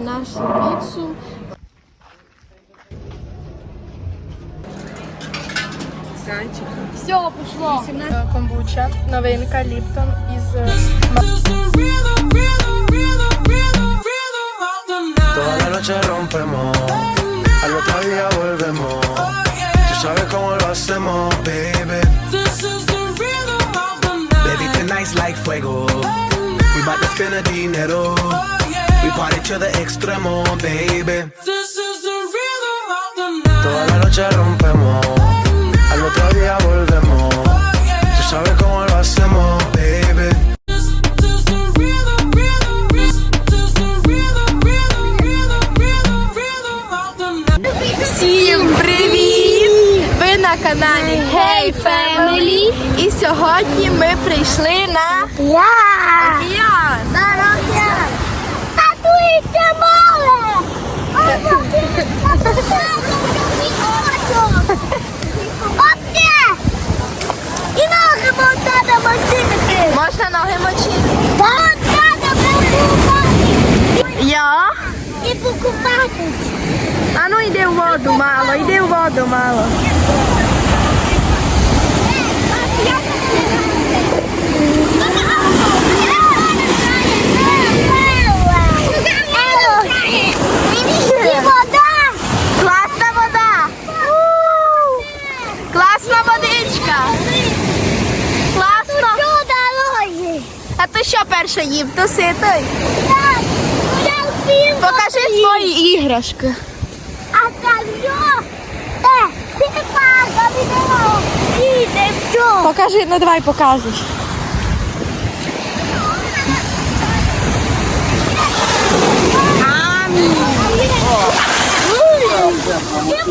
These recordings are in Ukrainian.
чекаємо нашу піцу. Все, пошло. Комбуча, новинка Ліптон із е, Toda la noche rompemos, al otro día volvemos. Tú sabes cómo lo hacemos, baby. Baby, tonight's like fuego. We bout to spend the dinero. We party to the extremo, baby. Toda la noche rompemos, al otro día volvemos. Tú sabes cómo lo hacemos, baby. Всім привіт! Ви на каналі Hey Family і сьогодні ми прийшли на Я! океан. muita bola! E não remontada mantida aqui! Mostra não, remontada! Remontada preocupada! E ó? E preocupada! Ah, não, e deu o do mala, e deu o do mala! Перше їв? То ситий? Покажи свої іграшки. А там? Е, ти пага, відео. Іде, що? Покажи, ну давай показуй. Не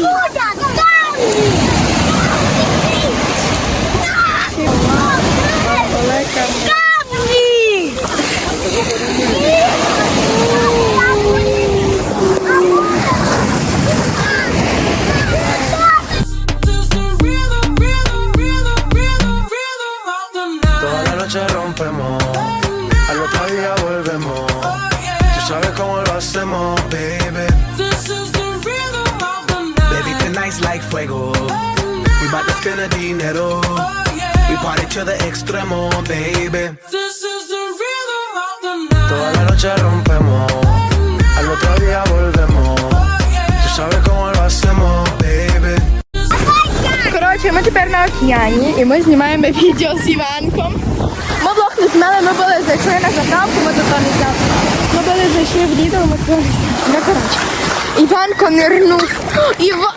like. We bout to spend the dinero. We party to the extremo, baby. Toda la noche rompemos, al otro día volvemos. Tú sabes cómo lo hacemos, baby. Коротше, ми тепер на океані і ми знімаємо відео з Іванком. Ми блог не зняли, ми були зайшли на заправку, ми тут не взяли. Ми були зайшли в відео, ми тут. Ну, коротше. Іванко нирнув. Іва...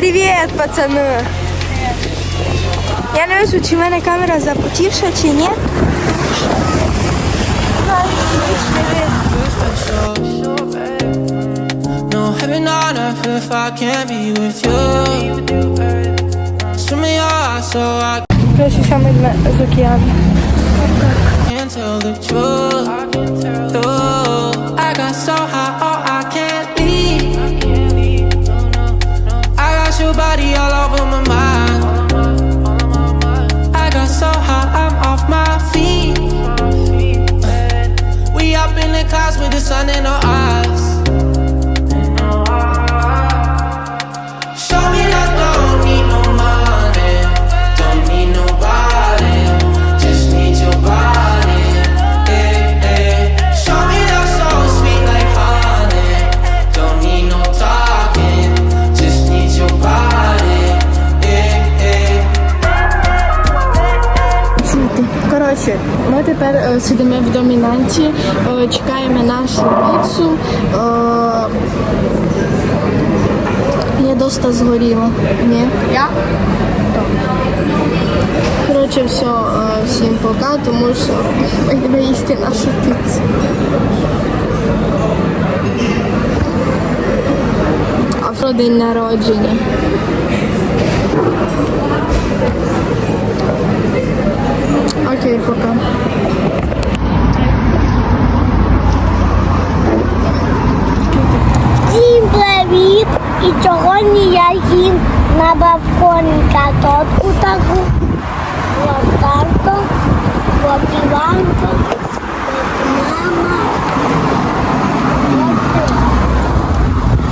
привіт, пацани. Я не вижу, чи в мене камера запотівша, чи ні. No heaven on earth if Коротше, ми тепер е, сидимо в домінанті, е, чекаємо нашу піцу. Е, я доста згоріла. Ні? Я? Коротше, все, всім пока, тому що ми йдемо їсти нашу піцу. А про день народження. Окей, пока. балконі я їм на балконі картошку таку, вот так, вот мама.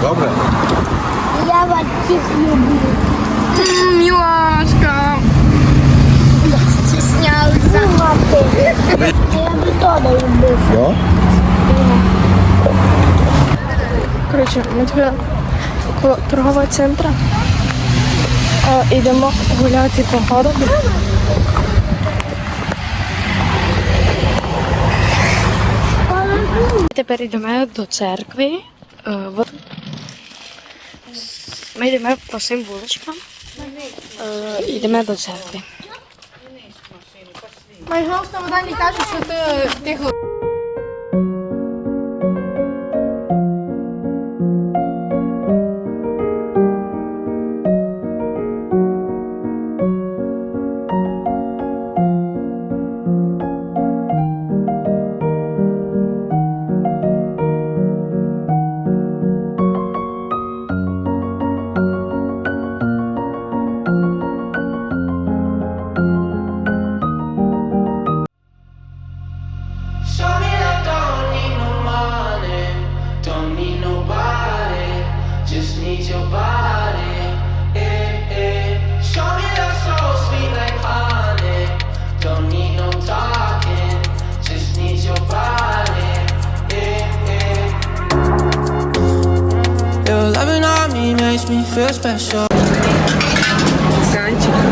Добре? я вас всіх люблю. Мілашка. Стіснявся. Я би теж любив. Все? Коротше, ми тут коло торгового центру. Е, Йдемо гуляти по городу. Тепер йдемо до церкви. Е. Ми йдемо по цим вуличкам. Е, Йдемо до церкви. Май голосно вода не каже, що ти тихо.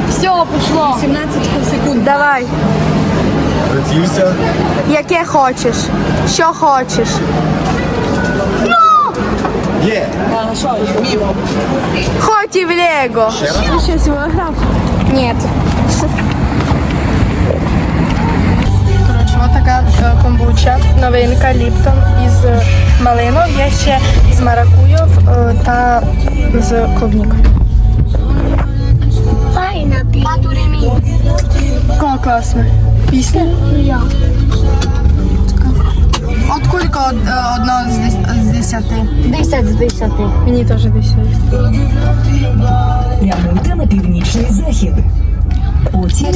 Все, пішло. 17 секунд. Давай. Прицілься. Яке хочеш? Що хочеш? Є. Хотів Лего. Ще раз? Ні. Ось така е, комбуча, новинка Ліптон із е, малинок, є ще з маракуйов е, та з клубнікою. Файна ти. Яка класна. Пісня? Я. От кулька одна з десяти. 10 з 10. Мені теж десять. Прямуйте на північний захід. Потім